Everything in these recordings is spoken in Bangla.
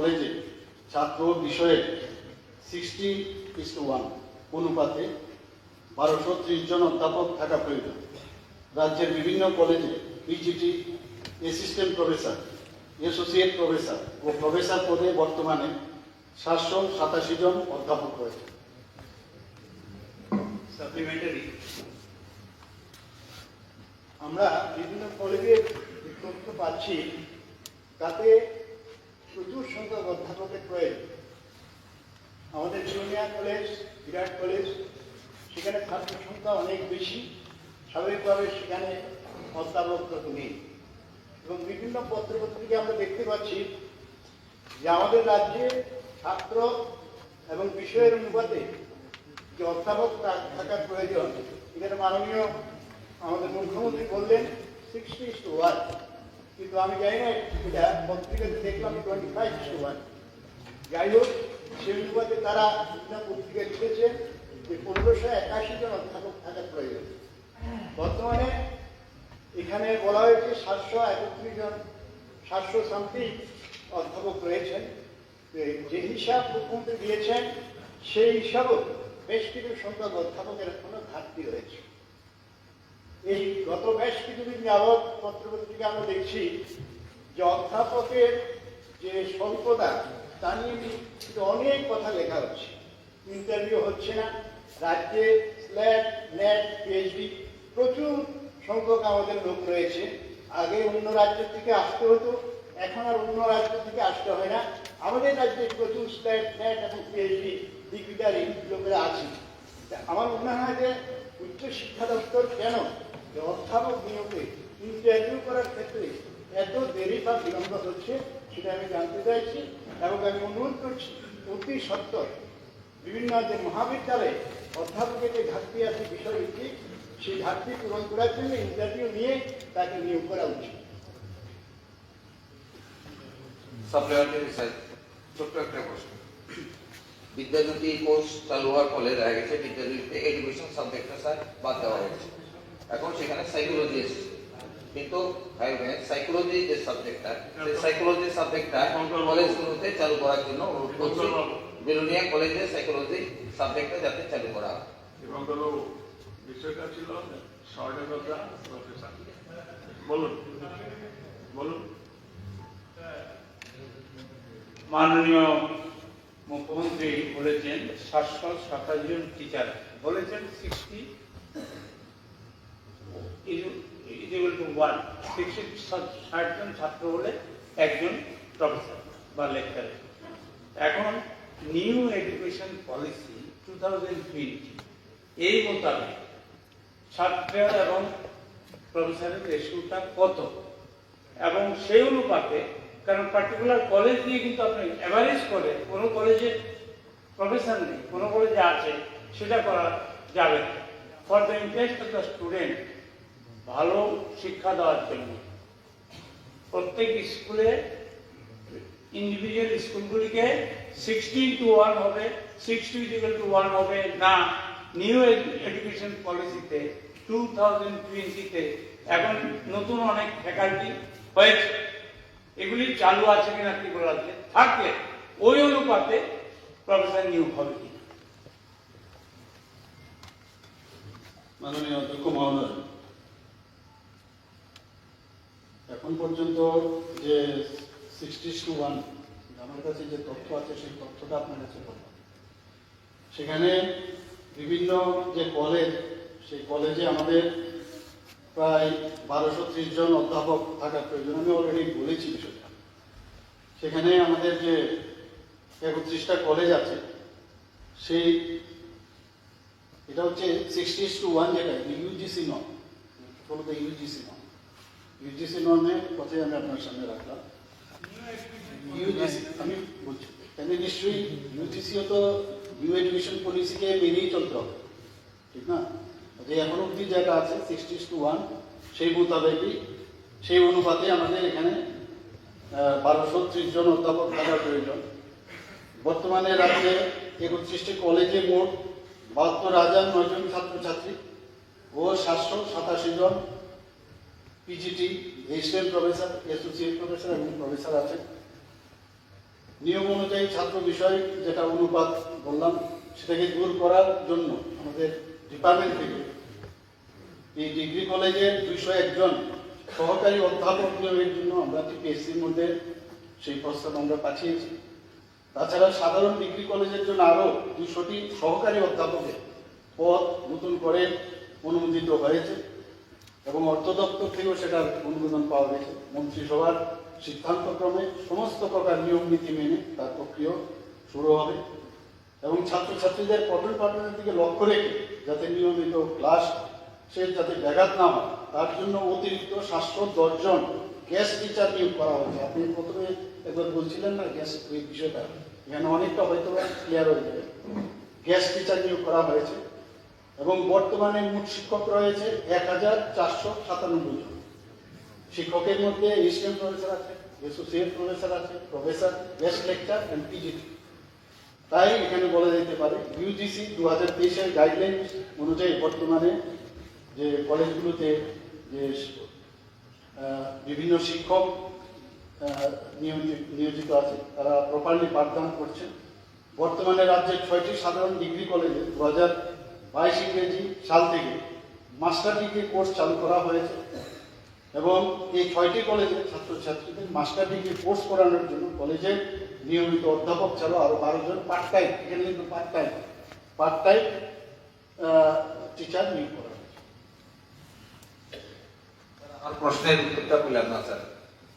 কলেজে ছাত্র বিষয়ে সিক্সটি ইস টু ওয়ান অনুপাতে বারোশো ত্রিশ জন অধ্যাপক থাকা প্রয়োজন। রাজ্যের বিভিন্ন কলেজে PGT assistant professor associate professor ও প্রফেসর পদে বর্তমানে সাতশো সাতাশি জন অধ্যাপক রয়েছে। সাপ্লিমেন্টারি আমরা বিভিন্ন কলেজের তথ্য পাচ্ছি তাতে প্রচুর সংখ্যক অধ্যাপকের প্রয়োজন। আমাদের জুনিয়া কলেজ বিরাট কলেজ সেখানে ছাত্র সংখ্যা অনেক বেশি। স্বাভাবিকভাবে সেখানে অধ্যাপক নেই। এবং বিভিন্ন পত্রপত্রিকা আমরা দেখতে পাচ্ছি যে আমাদের রাজ্যে ছাত্র এবং বিষয়ের অনুপাতে যে অধ্যাপক থাকার প্রয়োজন এখানে মাননীয় আমাদের মুখ্যমন্ত্রী বললেন সিক্সটি ইস টু কিন্তু আমি জানি না এটা পত্রিকাতে দেখলাম টোয়েন্টি ফাইভ ওয়ান যাই হোক, সেই অনুপাতে তারা বিভিন্ন পত্রিকা লিখেছে যে পনেরোশো একাশি জন অধ্যাপক থাকার প্রয়োজন। বর্তমানে এখানে বলা হয়েছে সাতশো একত্রিশ জন, সাতশো সামথিং অধ্যাপক রয়েছেন। যে হিসাব মুখ্যমন্ত্রী দিয়েছেন, সেই হিসাবও বেশ কিছু সংখ্যক অধ্যাপকের কোনো ঘাটতি রয়েছে। এই গত বেশ কিছুদিন যাবৎ পত্রপত্রিকা আমরা দেখছি যে অধ্যাপকের যে স্বল্পতা, তা নিয়ে অনেক কথা লেখা হচ্ছে। ইন্টারভিউ হচ্ছে না। রাজ্যে স্ল্যাট নেট পিএইচডি প্রচুর সংখ্যক আমাদের লোক রয়েছে। আগে অন্য রাজ্য থেকে আসতে হতো, এখন আর অন্য রাজ্য থেকে আসতে হয় না। আমাদের রাজ্যে প্রচুর স্ল্যাট নেট এবং পিএইচডি ডিগ্রিধারী লোকেরা আছে আমার মনে হয় যে উচ্চ শিক্ষা দপ্তর কেন? অধ্যাপক নিয়োগে ইন্টারভিউ করার ক্ষেত্রে এত দেরি বা বিলম্ব হচ্ছে সেটা আমি জানতে চাইছি এবং আমি অনুরোধ করছি, অতি সত্তর বিভিন্ন যে মহাবিদ্যালয়ে অধ্যাপকের যে ঘাটতি আছে বিষয়ভিত্তিক সেই ঘাটতি পূরণ করার জন্য ইন্টারভিউ নিয়ে তাকে নিয়োগ করা উচিত। রিসার্চ ছোট্ট একটা প্রশ্ন। বিদ্যাজ্যোতি কোর্স চালু হওয়ার ফলে দেখা গেছে বিদ্যাজ্যোতিতে এডুকেশন সাবজেক্টটা স্যার বাদ দেওয়া হয়েছে। এখন সেখানে সাইকোলজি এসেছে। কিন্তু সাইকোলজি যে সাবজেক্টটা সেই সাইকোলজি সাবজেক্টটা কলেজগুলোতে চালু করার জন্য অনুরোধ করছি। বেলুনিয়া কলেজে সাইকোলজি সাবজেক্টটা যাতে চালু করা হয়। এবং হলো বিষয়টা ছিল প্রফেসর বলুন বলুন। মাননীয় মুখ্যমন্ত্রী বলেছেন, সাতশো সাতাশ জন টিচার বলেছেন সিক্সটি জন ছাত্র হলে একজন প্রফেসর বা লেকচারার এখন new education policy two thousand twenty এই মোতাবেক ছাত্র এবং প্রফেসরের রেশিওটা কত? এবং সেই অনুপাতে, কারণ পার্টিকুলার কলেজ দিয়ে কিন্তু আপনি অ্যাভারেজ করে কোনো কলেজে প্রফেসর নেই, কোনো কলেজে আছে, সেটা করা যাবে for the interest of the student ভালো শিক্ষা দেওয়ার জন্য। প্রত্যেক স্কুলে ইন্ডিভিজুয়াল স্কুলগুলিকে সিক্সটিন টু ওয়ান হবে সিক্সটি টু ওয়ান হবে, না নিউ এডুকেশন পলিসিতে টু থাউজেন্ড টোয়েন্টিতে এখন নতুন অনেক ফ্যাকাল্টি হয়েছে। এগুলি চালু আছে কিনা ত্রিপুরা রাজ্যে থাকলে, ওই অনুপাতে প্রফেসর নিয়োগ হবে কিনা মাননীয় অধ্যক্ষ মহোদয়, এখন পর্যন্ত যে সিক্সটি টু ওয়ান আমার কাছে যে তথ্য আছে সেই তথ্যটা আপনার কাছে বললাম সেখানে বিভিন্ন যে কলেজ সেই কলেজে আমাদের প্রায় বারোশো ত্রিশ জন অধ্যাপক থাকার প্রয়োজন। আমি অলরেডি বলেছি বিষয়টা। সেখানে আমাদের যে একত্রিশটা কলেজ আছে। সেই এটা হচ্ছে সিক্সটি টু ওয়ান যেটা UGC non follow UGC non UGC নর্মের কথাই আমি আপনার সামনে রাখলাম। ইউজিসি আমি বলছি তাহলে নিশ্চয়ই ইউজিসিও তো নিউ এডুকেশন পলিসিকে মেনেই চলতে হবে, ঠিক না? যে এখন অব্দি যেটা আছে সিক্সটি টু ওয়ান সেই মোতাবেকই, সেই অনুপাতে আমাদের এখানে বারোশো ত্রিশ জন অধ্যাপক থাকার প্রয়োজন। বর্তমানে রাজ্যে একত্রিশটি কলেজে মোট বাহাত্তর হাজার নয়জন ছাত্রছাত্রী ও সাতশো সাতাশি জন PGT registrant professor associate professor এবং প্রফেসর আছেন। নিয়ম অনুযায়ী ছাত্র বিষয় যেটা অনুপাত বললাম, সেটাকে দূর করার জন্য আমাদের ডিপার্টমেন্ট থেকে এই ডিগ্রি কলেজের দুইশো একজন সহকারী অধ্যাপক নিয়োগের জন্য আমরা টিপিএসসির মধ্যে সেই প্রস্তাব আমরা পাঠিয়েছি। তাছাড়া সাধারণ ডিগ্রি কলেজের জন্য আরও দুশোটি সহকারী অধ্যাপকের পদ নতুন করে অনুমোদিত হয়েছে এবং অর্থ দপ্তর থেকেও সেটার অনুমোদন পাওয়া গেছে। মন্ত্রিসভার সিদ্ধান্তক্রমে সমস্ত প্রকার নিয়ম, নীতি মেনে তার প্রক্রিয়া শুরু হবে এবং ছাত্রছাত্রীদের পঠন পাঠনের দিকে লক্ষ্য রেখে যাতে নিয়মিত ক্লাস সে যাতে ব্যাঘাত না হয়, তার জন্য অতিরিক্ত সাতশো দশজন গ্যাস টিচার নিয়োগ করা হয়েছে। আপনি প্রথমে একবার বলছিলেন না, গ্যাস এই বিষয়টা? এখানে অনেকটা হয়তো ক্লিয়ার হয়ে যাবে। গ্যাস টিচার নিয়োগ করা হয়েছে এবং বর্তমানে মোট শিক্ষক রয়েছে এক হাজার চারশো সাতানব্বই জন। শিক্ষকের মধ্যে এসিএম প্রফেসর আছে অ্যাসোসিয়েট প্রফেসর আছে professor guest lecture and PGT তাই এখানে বলা যেতে পারে ইউজিসি দু হাজার তেইশের গাইডলাইন অনুযায়ী বর্তমানে যে কলেজগুলোতে যে বিভিন্ন শিক্ষক নিয়োজিত আছে। তারা প্রপারলি পাঠদান করছেন বর্তমানে রাজ্যের ছয়টি সাধারণ ডিগ্রি কলেজে দু হাজার বাইশ ইংরেজি সাল থেকে মাস্টার ডিগ্রি কোর্স চালু করা হয়েছে এবং এই ছয়টি কলেজে ছাত্রছাত্রীদের মাস্টার ডিগ্রি কোর্স করানোর জন্য কলেজে নিয়মিত অধ্যাপক ছাড়াও আরও বারো জন পার্ট টাইম এখানে কিন্তু part time part time teacher নিয়োগ করা হয়েছে। আমার প্রশ্নের উত্তরটা পেলাম না, স্যার।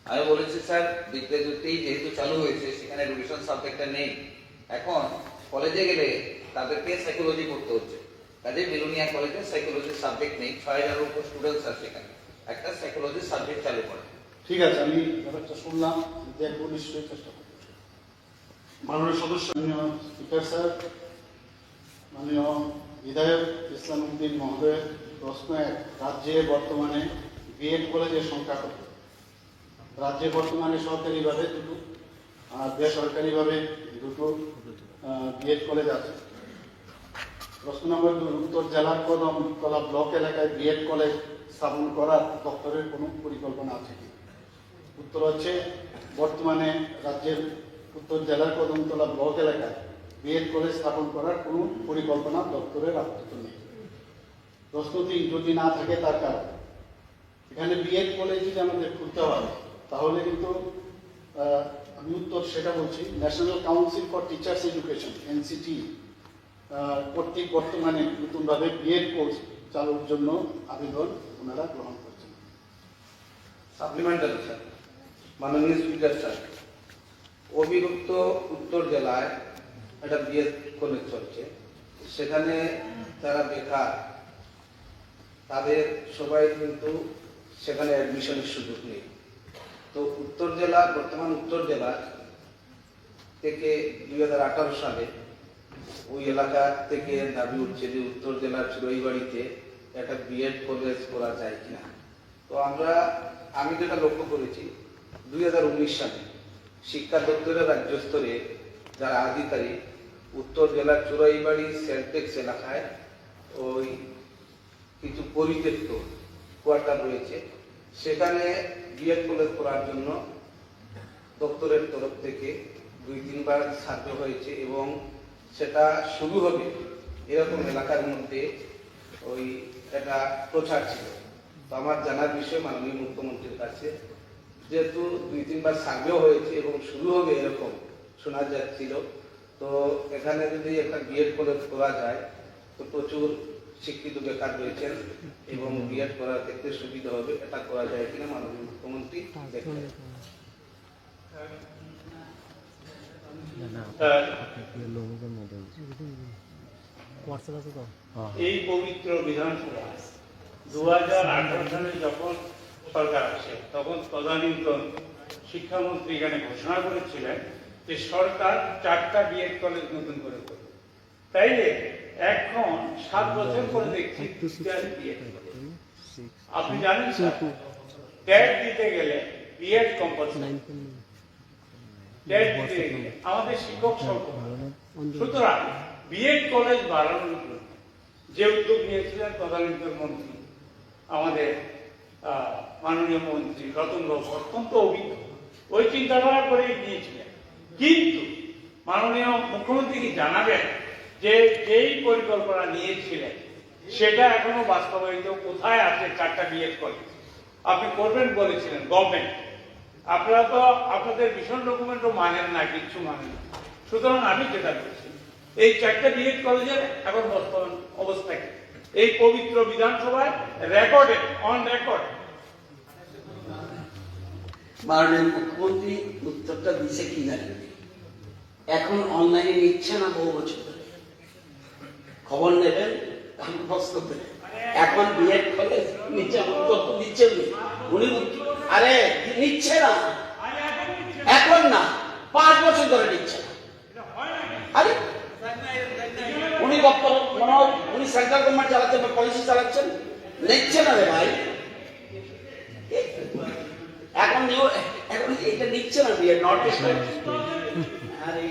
আমি বলেছি, স্যার বিদ্যাজ্যোতি যেহেতু চালু হয়েছে, সেখানে এডুকেশন সাবজেক্টটা নেই। এখন কলেজে গেলে তাদেরকে সাইকোলজি পড়তে হচ্ছে। কাজে বেলুনিয়া কলেজে সাইকোলজি সাবজেক্ট নেই। ছয় হাজারের উপর স্টুডেন্টস আছে সেখানে। একটা সাইকোলজি সাবজেক্ট চালু করে। ঠিক আছে, আমি ব্যাপারটা শুনলাম, দেখব নিশ্চয়ই চেষ্টা করব। মাননীয় সদস্য স্পিকার স্যার মাননীয় ইসলাম উদ্দিন মহোদয়ের প্রশ্ন এক, রাজ্যে বর্তমানে বিএড কলেজের সংখ্যা কত? রাজ্যে বর্তমানে সরকারিভাবে দুটো, আর বেসরকারিভাবে দুটো বিএড কলেজ আছে। প্রশ্ন নম্বর দুই, উত্তর জেলার কদম কলা ব্লক এলাকায় বিএড কলেজ স্থাপন করার দপ্তরের কোনো পরিকল্পনা আছে কি? উত্তর হচ্ছে, বর্তমানে রাজ্যের উত্তর জেলার কদমতলা ব্লক এলাকায় বিএড কলেজ স্থাপন করার কোনো পরিকল্পনা দপ্তরের আপাতত নেই। প্রশ্ন তিন, যদি না থাকে তার কারণ? এখানে বিএড কলেজ যদি আমাদের খুলতে হয় তাহলে কিন্তু আমি উত্তর সেটা বলছি। National Council for Teachers Education NCT কর্তৃক বর্তমানে নতুনভাবে বিএড কোর্স চালুর জন্য আবেদন ওনারা গ্রহণ করছেন। সাপ্লিমেন্টারি স্যার মাননীয় স্পিকার স্যার অবিভক্ত উত্তর জেলায় একটা বিএড কলেজ চলছে। সেখানে যারা বেকার, তাদের সবাই কিন্তু সেখানে অ্যাডমিশনের সুযোগ নেই। তো উত্তর জেলা, বর্তমান উত্তর জেলা থেকে দুই হাজার আঠারো সালে ওই এলাকা থেকে দাবি উঠছে যে উত্তর জেলার চুরাইবাড়িতে একটা বিএড কলেজ করা যায় কিনা। তো আমরা, আমি যেটা লক্ষ্য করেছি, দুই হাজার উনিশ সালে শিক্ষা দপ্তরের রাজ্য স্তরে যারা আধিকারিক, উত্তর জেলার চুরাইবাড়ি সেন্টেক্স এলাকায় ওই কিছু পরিত্যক্ত কোয়ার্টার রয়েছে। সেখানে বিএড কলেজ করার জন্য দপ্তরের তরফ থেকে দুই, তিনবার সার্ভে হয়েছে এবং সেটা শুরু হবে এরকম এলাকার মধ্যে ওই একটা প্রচার ছিল। তো আমার জানার বিষয় মাননীয় মুখ্যমন্ত্রীর কাছে যেহেতু দুই, তিনবার সার্ভেও হয়েছে এবং শুরু হবে এরকম শোনা যাচ্ছিল, তো এখানে যদি একটা বিএড কলেজ করা যায়, তো প্রচুর শিক্ষিত বেকার রয়েছেন এবং বিএড করার ক্ষেত্রে সুবিধা হবে, এটা করা যায় কিনা মাননীয় মুখ্যমন্ত্রী তো এই পবিত্র বিধানসভা দু হাজার আঠারো সালে যখন সরকার আসে, তখন তদানীন্তন শিক্ষামন্ত্রী এখানে ঘোষণা করেছিলেন যে সরকার চারটা বিএড কলেজ নতুন করে করবে। তাইলে এখন সাত বছর পরে দেখছি আপনি জানেন ট্যাগ দিতে গেলে বিএড কম্পালসারি আমাদের শিক্ষক সুতরাং বিএড কলেজ বাড়ানোর যে উদ্যোগ নিয়েছিলেন তদানীন্তন মন্ত্রী, আমাদের মাননীয় মন্ত্রী রতন বাবু অত্যন্ত অভিজ্ঞ। ওই চিন্তাধারা করেই নিয়েছিলেন। কিন্তু মাননীয় মুখ্যমন্ত্রী কি জানাবেন? যে যেই পরিকল্পনা নিয়েছিলেন, সেটা এখনও বাস্তবায়িত কোথায় আছে চারটা বিএড কলেজ আপনি করবেন বলেছিলেন, গভর্নমেন্ট। আপনারা তো আপনাদের ভীষণ ডকুমেন্টও মানেন না, কিচ্ছু মানেন না। সুতরাং আমি যেটা বলছি, এই চারটা বিএড কলেজের এখন বর্তমান অবস্থা কি? এই পবিত্র বিধানসভায় রেকর্ডে, অন রেকর্ড। মাননীয় মুখ্যমন্ত্রী উত্তরটা দিছে কি জানি এখন অনলাইনে নিচ্ছে না বহু বছর খবর নেবেন? এখন বিএড কলেজ উত্তর তো দিচ্ছেন উনি আরে নিচ্ছে না। এখন না পাঁচ বছর ধরে নিচ্ছে না। আরে উনি মনে উনি সেন্ট্রাল গভর্নমেন্ট চালাচ্ছেন বা পলিসি চালাচ্ছেন। নিচ্ছে না রে ভাই। এখন এখন এটা নিচ্ছে না বিয়ে নর্থ ইস্ট আরে।